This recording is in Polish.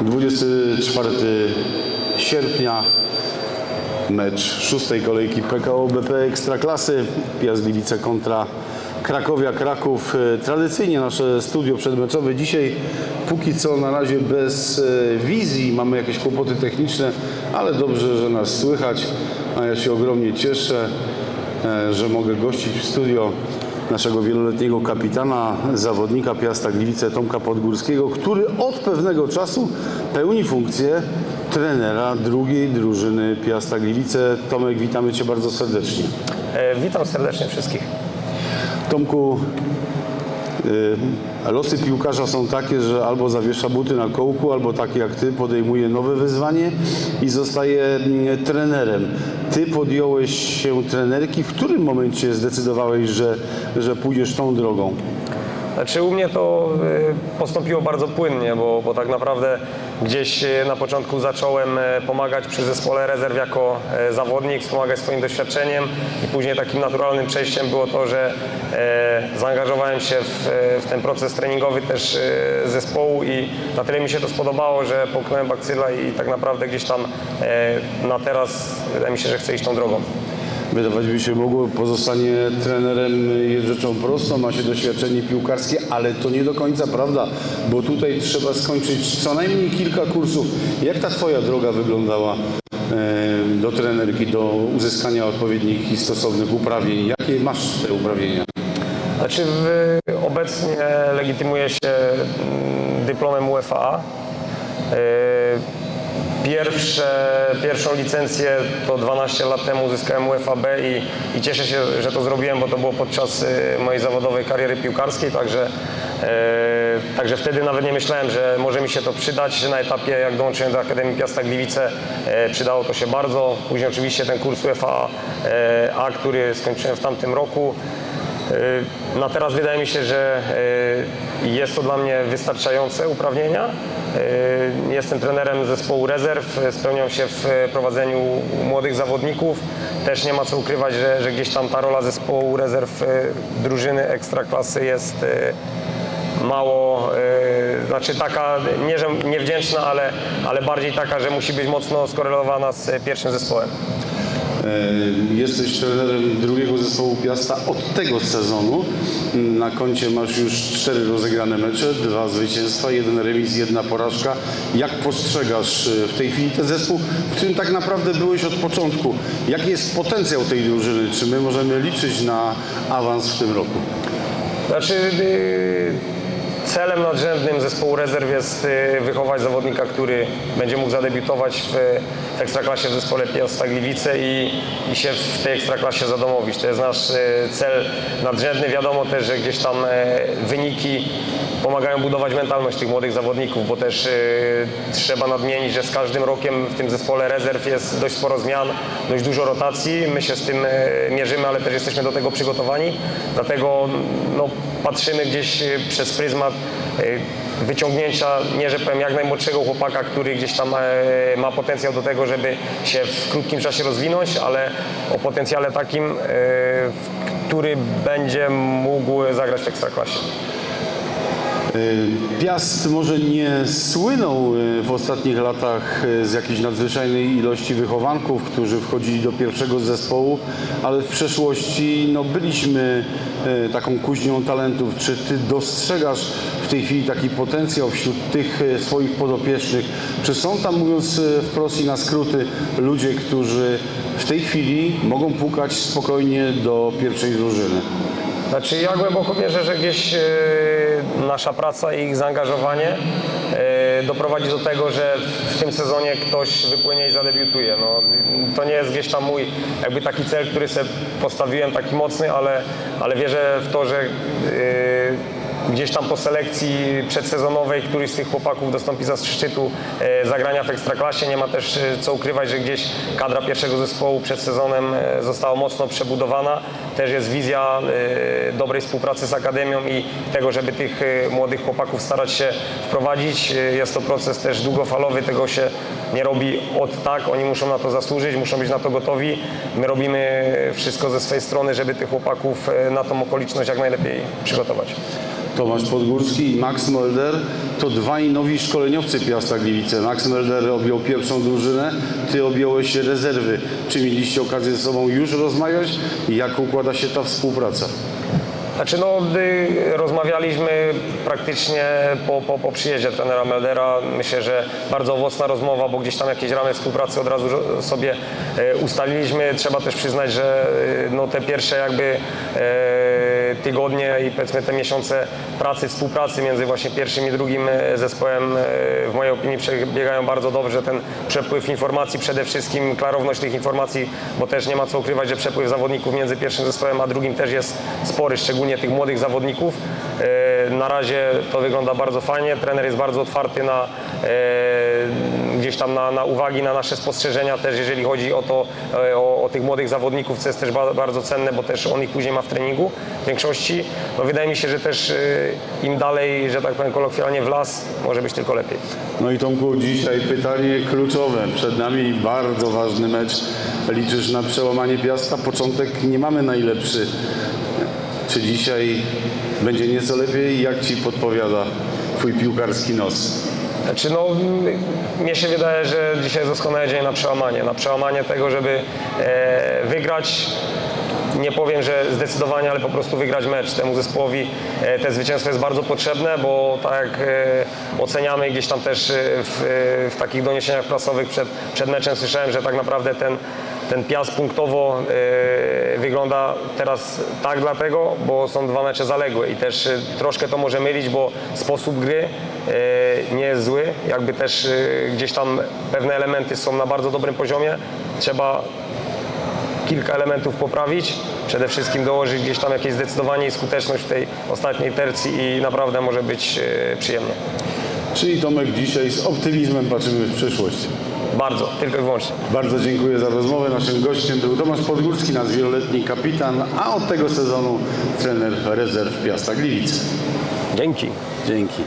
24 sierpnia mecz szóstej kolejki PKO BP Ekstraklasy. Piast Gliwice kontra Krakowia Kraków. E, Tradycyjnie nasze studio przedmeczowe dzisiaj. Póki co na razie bez e, wizji, mamy jakieś kłopoty techniczne, ale dobrze, że nas słychać, a ja się ogromnie cieszę, e, że mogę gościć w studio naszego wieloletniego kapitana, zawodnika Piasta Gliwice Tomka Podgórskiego, który od pewnego czasu pełni funkcję trenera drugiej drużyny Piasta Gliwice. Tomek, witamy Cię bardzo serdecznie. E, Witam serdecznie wszystkich. Tomku, losy piłkarza są takie, że albo zawiesza buty na kołku, albo taki jak Ty podejmuje nowe wyzwanie i zostaje mm, trenerem. Ty podjąłeś się trenerki. W którym momencie zdecydowałeś, że, że pójdziesz tą drogą? Znaczy u mnie to e, postąpiło bardzo płynnie, bo, bo tak naprawdę gdzieś e, na początku zacząłem e, pomagać przy zespole rezerw jako zawodnik, wspomagać swoim doświadczeniem i później takim naturalnym przejściem było to, że zaangażowałem się w, w ten proces treningowy też zespołu i na tyle mi się to spodobało, że połknąłem bakcyla i tak naprawdę gdzieś tam na teraz wydaje mi się, że chcę iść tą drogą. Wydawać by się mogło, pozostanie trenerem jest rzeczą prostą, ma się doświadczenie piłkarskie, ale to nie do końca prawda, bo tutaj trzeba skończyć co najmniej kilka kursów. Jak ta Twoja droga wyglądała do trenerki, do uzyskania odpowiednich i stosownych uprawnień? Jakie masz te uprawnienia? Znaczy obecnie legitymuję się mm, dyplomem UEFA. Pierwsze, pierwszą licencję to 12 lat temu uzyskałem UEFA B i, i cieszę się, że to zrobiłem, bo to było podczas y, mojej zawodowej kariery piłkarskiej, także, y, także wtedy nawet nie myślałem, że może mi się to przydać, że na etapie jak dołączyłem do Akademii Piasta Gliwice y, przydało to się bardzo. Później oczywiście ten kurs UEFA y, A, który skończyłem w tamtym roku. Y, Na teraz wydaje mi się, że y, jest to dla mnie wystarczające uprawnienia. Y, Jestem trenerem zespołu rezerw, spełniam się w prowadzeniu młodych zawodników. Też nie ma co ukrywać, że, że gdzieś tam ta rola zespołu rezerw y, drużyny ekstraklasy jest mało, znaczy taka, nie że niewdzięczna, ale, ale bardziej taka, że musi być mocno skorelowana z pierwszym zespołem. E, Jesteś trenerem drugiego zespołu Piasta od tego sezonu. Na koncie masz już cztery rozegrane mecze, dwa zwycięstwa, jeden remis, jedna porażka. Jak postrzegasz e, w tej chwili ten zespół, w którym tak naprawdę byłeś od początku? Jaki jest potencjał tej drużyny? Czy my możemy liczyć na awans w tym roku? Znaczy, y, celem nadrzędnym zespołu rezerw jest y, wychować zawodnika, który będzie mógł zadebiutować w, Ekstraklasie w zespole Piasta Gliwice i, i się w tej Ekstraklasie zadomowić. To jest nasz y, cel nadrzędny. Wiadomo też, że gdzieś tam y, wyniki pomagają budować mentalność tych młodych zawodników, bo też y, trzeba nadmienić, że z każdym rokiem w tym zespole rezerw jest dość sporo zmian, dość dużo rotacji. My się z tym y, mierzymy, ale też jesteśmy do tego przygotowani. Dlatego no, patrzymy gdzieś y, przez pryzmat wyciągnięcia, nie że powiem, jak najmłodszego chłopaka, który gdzieś tam e, ma potencjał do tego, żeby się w krótkim czasie rozwinąć, ale o potencjale takim, e, który będzie mógł zagrać w Ekstraklasie. E, Piast może nie słynął e, w ostatnich latach e, z jakiejś nadzwyczajnej ilości wychowanków, którzy wchodzili do pierwszego zespołu, ale w przeszłości no, byliśmy taką kuźnią talentów. Czy ty dostrzegasz w tej chwili taki potencjał wśród tych swoich podopiecznych? Czy są tam, mówiąc wprost i na skróty, ludzie, którzy w tej chwili mogą pukać spokojnie do pierwszej drużyny? Znaczy ja głęboko wierzę, że gdzieś nasza praca i ich zaangażowanie e, doprowadzi do tego, że w tym sezonie ktoś wypłynie i zadebiutuje. No, to nie jest gdzieś tam mój jakby taki cel, który sobie postawiłem, taki mocny, ale, ale wierzę w to, że e, gdzieś tam po selekcji przedsezonowej któryś z tych chłopaków dostąpi za szczytu e, zagrania w Ekstraklasie. Nie ma też e, co ukrywać, że gdzieś kadra pierwszego zespołu przed sezonem e, została mocno przebudowana. Też jest wizja dobrej współpracy z Akademią i tego, żeby tych młodych chłopaków starać się wprowadzić. Jest to proces też długofalowy, tego się nie robi od tak. Oni muszą na to zasłużyć, muszą być na to gotowi. My robimy wszystko ze swojej strony, żeby tych chłopaków na tą okoliczność jak najlepiej przygotować. Tomasz Podgórski i Max Molder to dwaj nowi szkoleniowcy Piasta Gliwice. Max Molder objął pierwszą drużynę, ty objąłeś rezerwy. Czy mieliście okazję ze sobą już rozmawiać i jak układa się ta współpraca? Znaczy no, rozmawialiśmy praktycznie po, po, po przyjeździe trenera Meldera. Myślę, że bardzo owocna rozmowa, bo gdzieś tam jakieś ramy współpracy od razu sobie e, ustaliliśmy. Trzeba też przyznać, że e, no, te pierwsze jakby e, tygodnie i powiedzmy te miesiące pracy, współpracy między właśnie pierwszym i drugim zespołem w mojej opinii przebiegają bardzo dobrze. Ten przepływ informacji przede wszystkim, klarowność tych informacji, bo też nie ma co ukrywać, że przepływ zawodników między pierwszym zespołem a drugim też jest spory, szczególnie tych młodych zawodników. E, Na razie to wygląda bardzo fajnie. Trener jest bardzo otwarty na e, gdzieś tam na, na uwagi, na nasze spostrzeżenia też, jeżeli chodzi o to, e, o, o tych młodych zawodników, co jest też ba, bardzo cenne, bo też on ich później ma w treningu w większości. No wydaje mi się, że też im dalej, że tak powiem kolokwialnie w las, może być tylko lepiej. No i Tomku, dzisiaj pytanie kluczowe. Przed nami bardzo ważny mecz. Liczysz na przełamanie Piasta? Początek nie mamy najlepszy. Czy dzisiaj będzie nieco lepiej? Jak Ci podpowiada Twój piłkarski nos? Znaczy no, mnie się wydaje, że dzisiaj jest doskonały dzień na przełamanie. Na przełamanie tego, żeby e, wygrać. Nie powiem, że zdecydowanie, ale po prostu wygrać mecz temu zespołowi. E, te zwycięstwo jest bardzo potrzebne, bo tak jak e, oceniamy gdzieś tam też e, w, w takich doniesieniach prasowych przed, przed meczem słyszałem, że tak naprawdę ten, ten piast punktowo e, wygląda teraz tak dlatego, bo są dwa mecze zaległe i też e, troszkę to może mylić, bo sposób gry e, nie jest zły. Jakby też gdzieś tam pewne elementy są na bardzo dobrym poziomie. Trzeba kilka elementów poprawić. Przede wszystkim dołożyć gdzieś tam jakieś zdecydowanie i skuteczność w tej ostatniej tercji i naprawdę może być przyjemnie. Czyli Tomek, dzisiaj z optymizmem patrzymy w przyszłość. Bardzo, tylko i wyłącznie. Bardzo dziękuję za rozmowę. Naszym gościem był Tomasz Podgórski, nasz wieloletni kapitan, a od tego sezonu trener rezerw Piasta Gliwice. Dzięki. Dzięki.